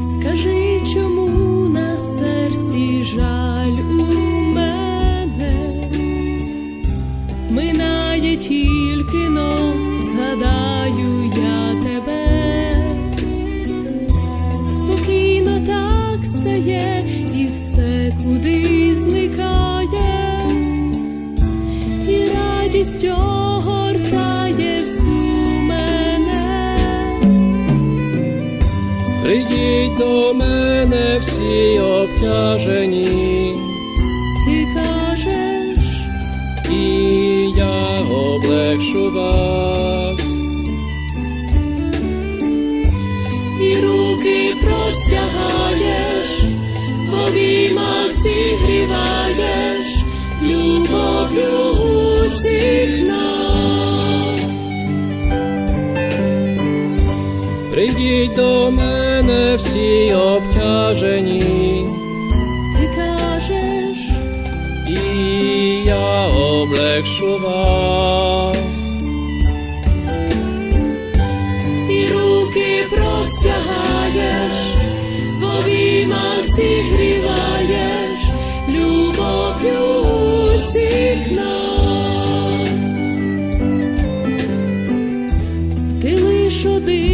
Скажи, чому на серці жаль у мене, минає тільки но, згадаю я тебе, спокійно так стає і все куди зникає, і радість огортає Прийдіть до мене всі обтяжені, Ти кажеш, і я облегшу вас. і руки простягаєш, в Прийдіть до мене всі обтяжені, Ти кажеш, і я облегшу вас. і руки простягаєш, в обіймах зігріваєш, любов'ю усіх нас. Ти лиш один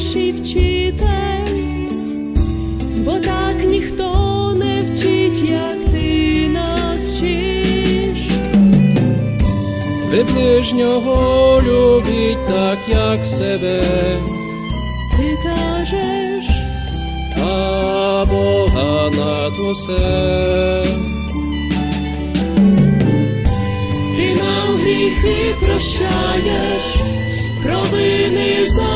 найкращий вчитель, бо так ніхто не вчить, як ти нас вчиш. Ви ближнього любіть так, як себе, Ти кажеш, а Бога над усе. ти нам гріхи прощаєш, провини забуваєш,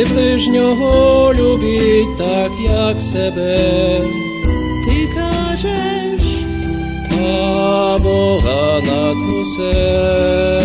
Ви ближнього любіть так, як себе, Ти кажеш, а Бога над усе.